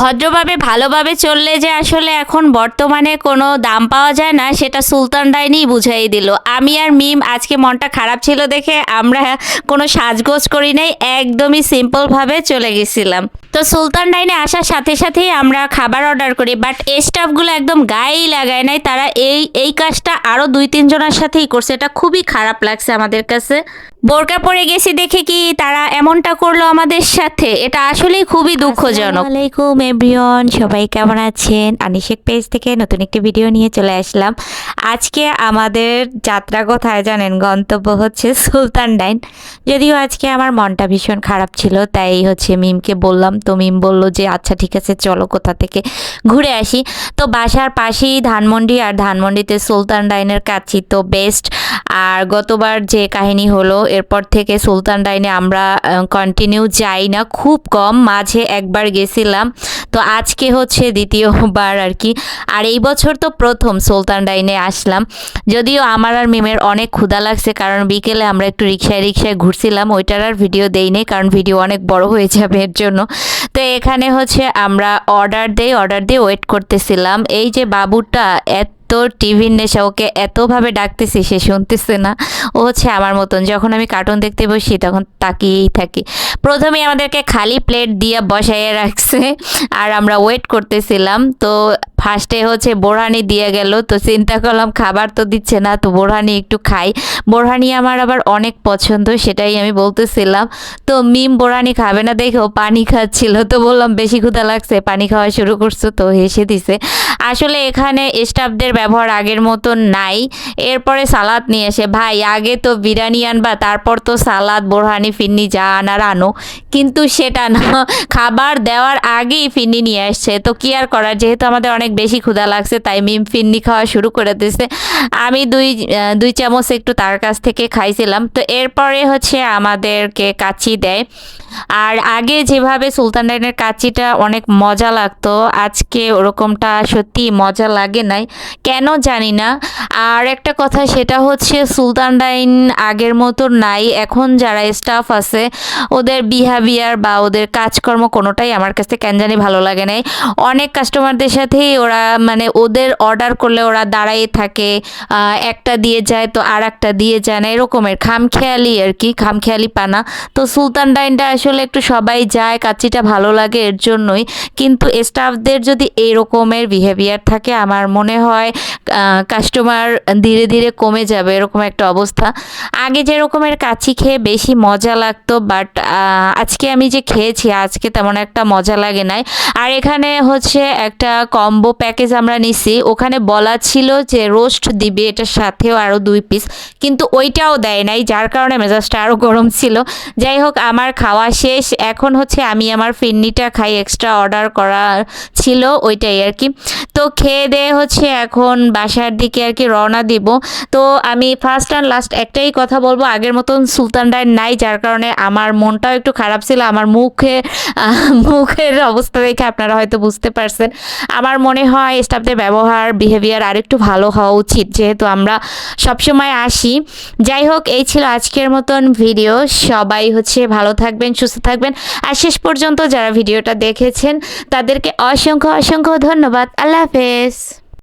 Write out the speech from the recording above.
ভদ্রভাবে, ভালোভাবে চললে যে আসলে এখন বর্তমানে কোনো দাম পাওয়া যায় না, সেটা সুলতান ডাইনি বুঝাই দিল। আমি আর মিম আজকে মনটা খারাপ ছিল দেখে আমরা কোনো সাজগোজ করি নাই, একদমই সিম্পলভাবে চলে গেছিলাম। তো সুলতান ডাইনে আসার সাথে সাথেই আমরা খাবার অর্ডার করি, বাট এই স্টাফগুলো একদম গায়েই লাগায় নাই, তারা এই এই কাজটা আরও দুই তিনজনের সাথেই করছে, এটা খুবই খারাপ লাগছে আমাদের কাছে। বোরকা পরে গেছি দেখে কি তারা এমনটা করল আমাদের সাথে? এটা আসলেই খুবই দুঃখজনক। আলাইকুম, এভরিওয়ান, সবাই কেমন আছেন? আনিশেক পেজ থেকে নতুন একটি ভিডিও নিয়ে চলে আসলাম। আজকে আমাদের যাত্রা কোথায় জানেন? গন্তব্য হচ্ছে সুলতান ডাইন। যদিও আজকে আমার মনটা ভীষণ খারাপ ছিল, তাই হচ্ছে মিমকে বললাম, তো মিম বলল যে আচ্ছা ঠিক আছে, চলো কোথা থেকে ঘুরে আসি। তো বাসার পাশেই ধানমন্ডি, আর ধানমন্ডিতে সুলতান ডাইনের কাছি তো বেস্ট আর গতবার যে কাহিনী হলো এরপর থেকে সুলতান ডাইনে আমরা কন্টিনিউ যাই না। খুব কম মাঝে একবার গেছিলাম। তো আজকে হচ্ছে দ্বিতীয়বার আর কি। আর এই বছর তো প্রথম সুলতান ডাইনে আসলাম। যদিও আমার আর মিমের অনেক ক্ষুধা লাগছে, কারণ বিকেলে আমরা একটু রিক্সায় রিক্সায় ঘুরছিলাম। ওইটার আর ভিডিও দেই নেই, কারণ ভিডিও অনেক বড় হয়ে যাবে এর জন্য। তো এখানে হচ্ছে আমরা অর্ডার দেই অর্ডার দিয়ে ওয়েট করতেছিলাম। এই যে বাবুটা এত টিভির নেশা ওকে এতভাবে ডাকতেছি, সে শুনতেছে না। ও হচ্ছে আমার মতন, যখন আমি কার্টুন দেখতে বসি তখন তাকিয়েই থাকি। প্রথমে আমাদেরকে খালি প্লেট দিয়ে বসাইয়ে রাখছে, আর আমরা ওয়েট করতেছিলাম। তো ফার্স্টে হচ্ছে বোরহানি দিয়ে গেল। তো চিন্তা করলাম খাবার তো দিচ্ছে না, তো বোরহানি একটু খাই। বোরহানি আমার আবার অনেক পছন্দ, সেটাই আমি বলতেছিলাম। তো মিম বোরহানি খাবে না দেখেও পানি খাচ্ছিল। তো বললাম, বেশি ক্ষুধা লাগছে, পানি খাওয়া শুরু করছ। তো হেসে দিছে। আসলে এখানে স্টাফদের ব্যবহার আগের মতন নাই। এরপরে সালাদ নিয়ে এসে ভাই, আগে তো বিরিয়ানি আনবা, তারপর তো সালাদ, বোরহানি, ফিন্নি, যা আনার আনো। কিন্তু সেটা না, খাবার দেওয়ার আগেই ফিন্নি নিয়ে আসছে। তো কি আর করার? যেহেতু আমাদের অনেক বেশি ক্ষুধা লাগছে, তাই মিম ফিন্নি খাওয়া শুরু করে দিয়েছে আমি দুই দুই চামচ একটু তার কাছ থেকে খাইছিলাম। তো এরপরে হচ্ছে আমাদেরকে কাচি দেয়। আর আগে যেভাবে সুলতান ডাইনের কাচিটা অনেক মজা লাগতো, আজকে ওরকমটা সত্যি মজা লাগে নাই, কেন জানি না। আর একটা কথা, সেটা হচ্ছে সুলতান ডাইন আগের মতো নাই, এখন যারা স্টাফ আছে, ওদের বিহেভিয়ার বা ওদের কাজকর্ম কোনোটাই আমার কাছে কেন জানি ভালো লাগে নাই। অনেক কাস্টমারদের সাথেই ওরা মানে ওদের অর্ডার করলে ওরা দাঁড়াই থাকে একটা দিয়ে যায় তো আর একটা দিয়ে যায় না, এরকমের খামখেয়ালি আর কি, খামখেয়ালি পানা। তো সুলতান ডাইনটা আসলে একটু সবাই যায়, কাচ্চিটা ভালো লাগে এর জন্যই। কিন্তু স্টাফদের যদি এরকমের বিহেভিয়ার থাকে, আমার মনে হয় কাস্টমার ধীরে ধীরে কমে যাবে, এরকম একটা অবস্থা। আগে যেরকমের কাচ্চি খেয়ে বেশি মজা লাগতো বাট আজকে আমি যে খেয়েছি, আজকে তেমন একটা মজা লাগে নাই। আর এখানে হচ্ছে একটা কম্বো প্যাকেজ আমরা নিছি। ওখানে বলা ছিল যে রোস্ট দিবে, এটার সাথেও আরও দুই পিস কিন্তু ওইটাও দেয় নাই, যার কারণে মেজাজটা আরও গরম ছিল। যাই হোক, আমার খাওয়া শেষ। এখন হচ্ছে আমি আমার ফিন্নিটা খাই এক্সট্রা অর্ডার করা ছিল ওইটাই আর কি। তো খেয়ে দেয়ে হচ্ছে এখন বাসার দিকে আর কি রওনা দিব। তো আমি ফার্স্ট অ্যান্ড লাস্ট একটাই কথা বলব, আগের মতন সুলতান রায় নাই, যার কারণে আমার মনটাও একটু খারাপ ছিল। আমার মুখে মুখের অবস্থা দেখে আপনারা হয়তো বুঝতে পারছেন। আমার মনে হয় স্টাফদের ব্যবহার বিহেভিয়ার আরেকটু ভালো হওয়া উচিত, যেহেতু আমরা সবসময় আসি। যাই হোক, এই ছিল আজকের মতন ভিডিও সবাই হচ্ছে ভালো থাকবেন, সুস্থ থাকবেন। আর শেষ পর্যন্ত যারা ভিডিওটা দেখেছেন, তাদেরকে অসংখ্য অসংখ্য ধন্যবাদ। আল্লাহ হাফেজ।